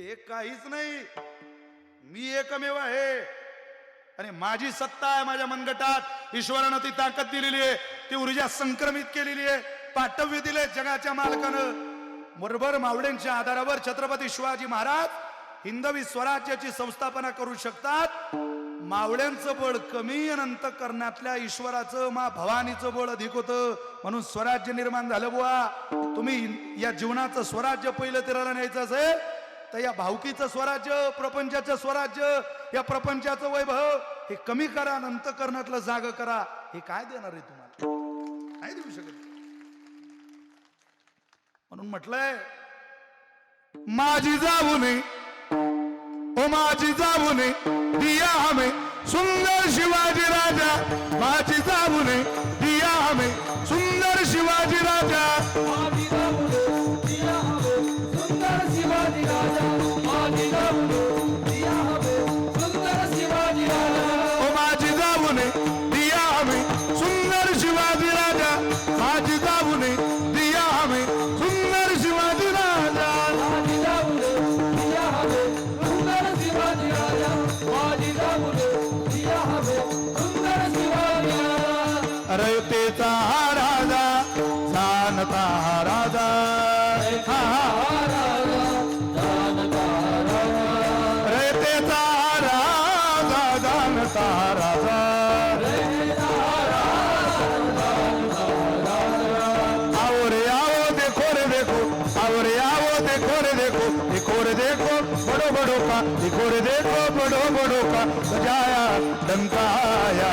हे काहीच नाही. मी एकमेव आहे. आणि माझी सत्ता आहे माझ्या मनगटात. ईश्वरानं ती ताकद दिलेली आहे. ती ऊर्जा संक्रमित केलेली आहे. पाठव्य दिले जगाच्या मालकानं. बरोबर मावळ्यांच्या आधारावर छत्रपती शिवाजी महाराज हिंदवी स्वराज्याची संस्थापना करू शकतात. मावळ्यांचं बळ कमी अनंत करण्यातल्या ईश्वराचं मा भवानीचं बळ अधिक होतं. म्हणून स्वराज्य निर्माण झालं बुवा. तुम्ही या जीवनाचं स्वराज्य पहिलं तिराला न्यायचं असेल तर या भावकीचं स्वराज्य प्रपंचाचं स्वराज्य या प्रपंचाचं वैभव हे कमी करा नंतर करण्यातलं जाग करा. हे काय देणार आहे तुम्हाला? नाही देऊ शकत म्हणून म्हटलंय माझी जाऊने ओ माझी जाऊने दिया हमें सुंदर शिवाजी राजा. माझी जाऊने दिया हमें सुंदर शिवाजी राजा. रयतेचा हा राजा जाणता हा राजा. रयतेचा हा राजा जाणता हा राजा. आवरे आवो देखो रे देखो. आवरे आवो देखो रे देखो. देखो रे देखो. बड़ो बड़ो का. देखो रे देखो. बड़ो बड़ो का. बजाया डंकाया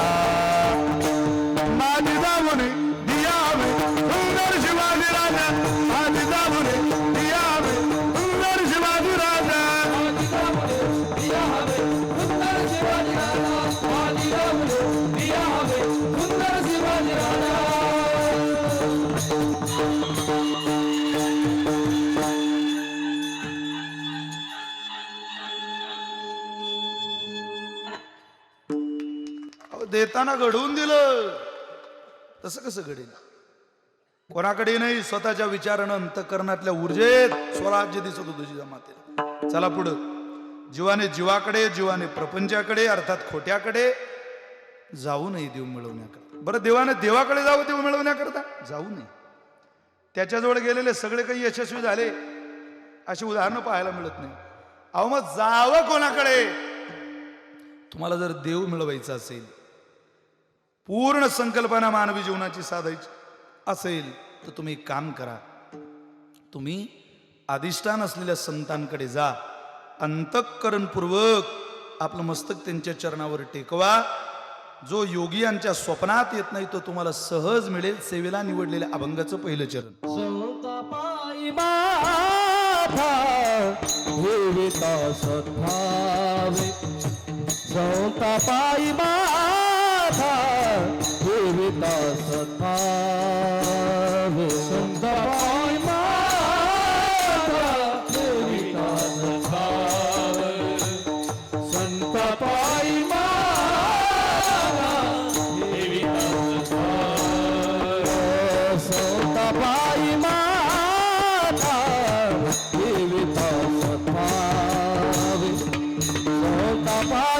देताना घडवून दिलं. तसं कसं घडेल? कोणाकडे नाही स्वतःच्या विचारानं अंतकरणातल्या ऊर्जेत स्वराज्य दिसत होतं तुझ्या जमातीला चला पुढं. जीवाने जीवाकडे जीवाने प्रपंचाकडे अर्थात खोट्याकडे जाऊ नये देव मिळवण्याकरता. बरं देवाने देवाकडे जावं देव मिळवण्याकरता? जाऊ नये. त्याच्याजवळ गेलेले सगळे काही यशस्वी झाले अशी उदाहरणं पाहायला मिळत नाही. अहो मग जावं कोणाकडे? तुम्हाला जर देव मिळवायचा असेल पूर्ण संकल्पना मानवी जीवनाची साधायची असेल तर तुम्ही काम करा. तुम्ही अधिष्ठान असलेल्या संतांकडे जा. अंतःकरणपूर्वक आपलं मस्तक त्यांच्या चरणावर टेकवा. जो योगी यांच्या स्वप्नात येत नाही तो तुम्हाला सहज मिळेल. सेवेला निवडलेल्या अभंगाचं पहिलं चरण. বাবা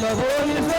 Lord is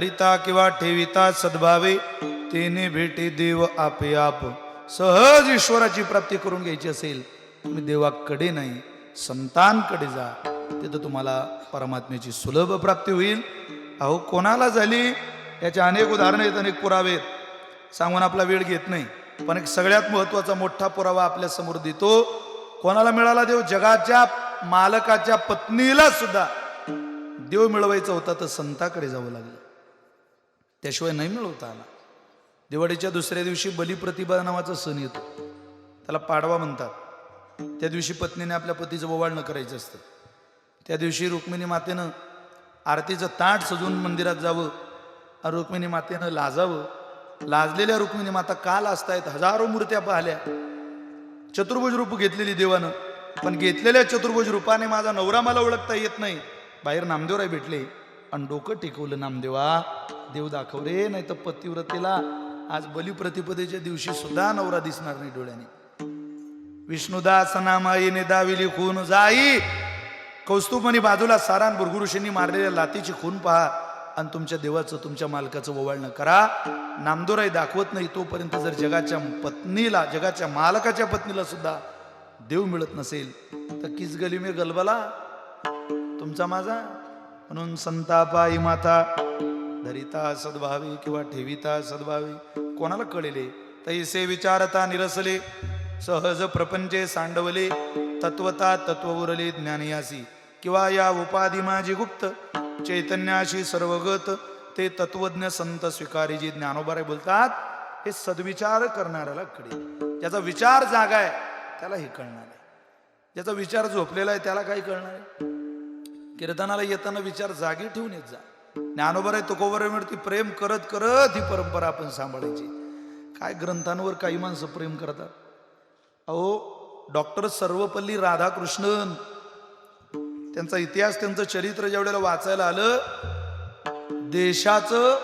धरिता किंवा ठेविता सद्भावे तेने भेटे देव आपे आप. सहज ईश्वराची प्राप्ती करून घ्यायची असेल तुम्ही देवाकडे नाही संतांकडे जा. तिथं तुम्हाला परमात्म्याची सुलभ प्राप्ती होईल. अहो कोणाला झाली? याचे अनेक उदाहरणं आहेत अनेक पुरावे आहेत. सांगून आपला वेळ घेत नाही. पण एक सगळ्यात महत्त्वाचा मोठा पुरावा आपल्यासमोर देतो. कोणाला मिळाला देव? जगाच्या मालकाच्या पत्नीला सुद्धा. देव मिळवायचा होता तर संताकडे जावं लागलं. त्याशिवाय नाही मिळवता आला. दिवाळीच्या दुसऱ्या दिवशी बलिप्रतिभा नावाचा सण येतो. त्याला पाडवा म्हणतात. त्या दिवशी पत्नीने आपल्या पतीचं ओवाळणं करायचं असतं. त्या दिवशी रुक्मिणी मातेनं आरतीचं ताट सजून मंदिरात जावं. आणि रुक्मिणी मातेनं लाजावं. लाजलेल्या रुक्मिणी माता का लाजतायत? हजारो मूर्त्या पाहिल्या. चतुर्भुज रूप घेतलेली देवानं. पण घेतलेल्या चतुर्भुज रूपाने माझा नवरा मला ओळखता येत नाही. बाहेर नामदेवराय भेटले. आणि डोकं टिकवलं नामदेवा. देव दाखव रे नाही तर पतिव्रतेला आज बलिप्रतिपदेच्या दिवशी सुद्धा नवरा दिसणार नाही डोळ्याने. विष्णुदास नामाईने दाविली खून जाई. कौस्तुभनी बाजूला सारान भुरगुरुषींनी मारलेल्या लातीची खून पहा आणि तुमच्या देवाचं तुमच्या मालकाचं ओवाळणं करा. नामदोराई दाखवत नाही तोपर्यंत जर जगाच्या पत्नीला जगाच्या मालकाच्या पत्नीला सुद्धा देव मिळत नसेल तर किस गली मे गलबला तुमचा माझा? म्हणून संतापाई माता धरिता सद्भावी किंवा ठेविता सद्भावी कोणाला कळेले? तैसे विचारता निरसले सहज प्रपंचे सांडवले तत्वता तत्व उरले ज्ञानियासी. किंवा या उपाधी माझी गुप्त चैतन्याशी सर्वगत ते तत्वज्ञ संत स्वीकारी जी ज्ञानोबारे बोलतात हे सद्विचार करणाऱ्याला कळेल. ज्याचा विचार जागा आहे त्याला हे कळणार आहे. ज्याचा विचार झोपलेला आहे त्याला काही कळणार आहे. कीर्तनाला येताना विचार जागी ठेवून येत जा. ज्ञानोबर आहे तुकोबरोवरती प्रेम करत करत ही परंपरा आपण सांभाळायची. काय ग्रंथांवर काही माणसं प्रेम करतात? अहो डॉक्टर सर्वपल्ली राधाकृष्णन त्यांचा इतिहास त्यांचं चरित्र ज्यावेळेला वाचायला आलं देशाचं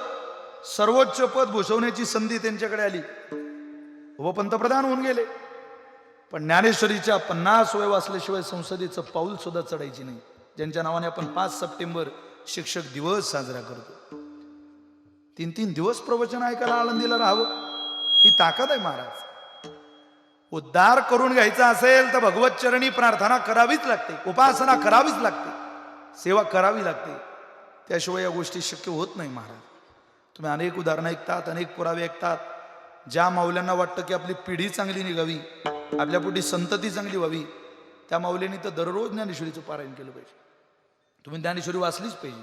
सर्वोच्च पद भूषवण्याची संधी त्यांच्याकडे आली. व पंतप्रधान होऊन गेले. पण ज्ञानेश्वरीच्या पन्नास वय वाचल्याशिवाय संसदेचं पाऊल सुद्धा चढायची नाही. ज्यांच्या नावाने आपण पाच सप्टेंबर शिक्षक दिवस साजरा करतो. तीन तीन दिवस प्रवचन ऐकायला आळंदीला राहावं. ही ताकद आहे महाराज. उद्धार करून घ्यायचा असेल तर भगवत चरणी प्रार्थना करावीच लागते. उपासना करावीच लागते. सेवा करावी लागते. त्याशिवाय या गोष्टी शक्य होत नाही महाराज. तुम्ही अनेक उदाहरणं ऐकतात अनेक पुरावे ऐकतात. ज्या माऊल्यांना वाटतं की आपली पिढी चांगली निघावी आपल्या पुढे संतती चांगली व्हावी त्या माऊलींनी तर दररोज ज्ञानेश्वरीचं पारायण केलं पाहिजे. तुम्ही ज्ञानेश्वरी वाचलीच पाहिजे.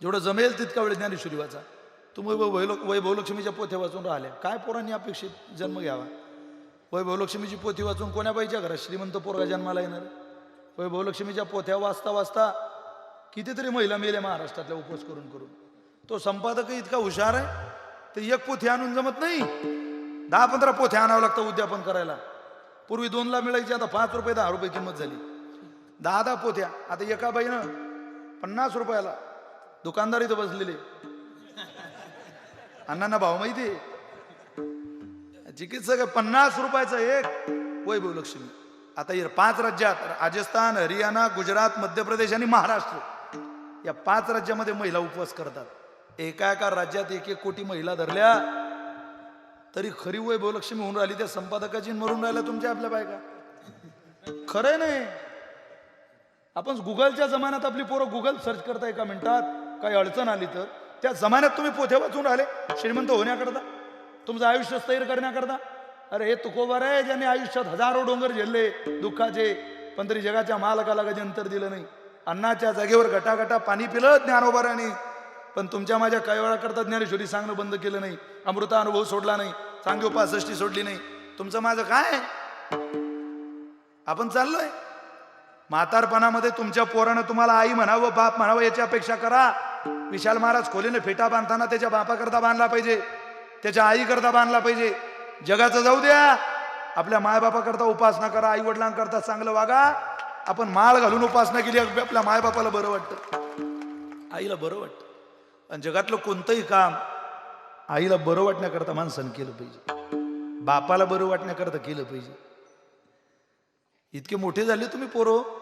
जेवढं जमेल तितका वेळ ज्ञानेश्वरी वाचा. तुम्ही वैलो वैभवलक्ष्मीच्या पोथ्या वाचून राहिल्या काय पोरांनी अपेक्षित जन्म घ्यावा? वैभवलक्ष्मीची पोथी वाचून कोण्या बाईच्या घरात? श्रीमंत पोरगा जन्माला येणार. वैभवलक्ष्मीच्या पोथ्या वाचता वाचता कितीतरी महिला मेल्या महाराष्ट्रातल्या उपवास करून करून. तो संपादक इतका हुशार आहे ते एक पोथी आणून जमत नाही. दहा पंधरा पोथ्या आणावं लागतं उद्यापन करायला. पूर्वी दोनला मिळायची आता पाच रुपये दहा रुपये किंमत झाली. दहा दहा पोथ्या. आता एका बाईनं पन्नास रुपयाला. दुकानदार इथं बसलेले. अण्णांना भाव माहिती चिकित्सक पन्नास रुपयाचा एक. वैभव लक्ष्मी आता या पाच राज्यात राजस्थान हरियाणा गुजरात मध्य प्रदेश आणि महाराष्ट्र या पाच राज्यामध्ये महिला उपवास करतात. एका एका राज्यात एक एक कोटी महिला धरल्या तरी खरी वैभव लक्ष्मी होऊन राहिली त्या संपादकाची मरून राहिल्या तुमच्या आपल्या बायका. खरं नाही आपण गुगलच्या जमान्यात आपली पोरं गुगल सर्च करता एका मिनिटात. काही अडचण आली तर. त्या जमान्यात तुम्ही पोथे वाचून राहिले. श्रीमंत होण्याकरता. तुमचं आयुष्य स्थैर करण्याकरता. अरे हे तुकोबर आहे ज्याने आयुष्यात हजारो डोंगर झेलले. दुःखाचे पण तरी जगाच्या मालकाला कधी अंतर दिलं नाही. अन्नाच्या जागेवर गटागटा पाणी पिलं ज्ञानोबाराने. पण तुमच्या माझ्या काही वेळा करता ज्ञानेश्वरी सांगणं बंद केलं नाही. अमृता अनुभव सोडला नाही. सांगे उपासष्टी सोडली नाही. तुमचं माझं काय आपण चाललोय. म्हातारपणामध्ये तुमच्या पोरानं तुम्हाला आई म्हणावं बाप म्हणावं याची अपेक्षा करा. विशाल महाराज खोलीने फेटा बांधताना त्याच्या बापाकरता बांधला पाहिजे त्याच्या आईकरता बांधला पाहिजे. जगाचं जाऊ द्या. आपल्या मायबापाकरता उपासना करा आई वडिलांकरता चांगलं वागा. आपण माळ घालून उपासना केली आपल्या मायबापाला बरं वाटतं. आईला बरं वाटतं. आणि जगातलं कोणतंही काम आईला बरं वाटण्याकरता माणसानं केलं पाहिजे. बापाला बरं वाटण्याकरता केलं पाहिजे. इतके मोठे झाले तुम्ही पोरं?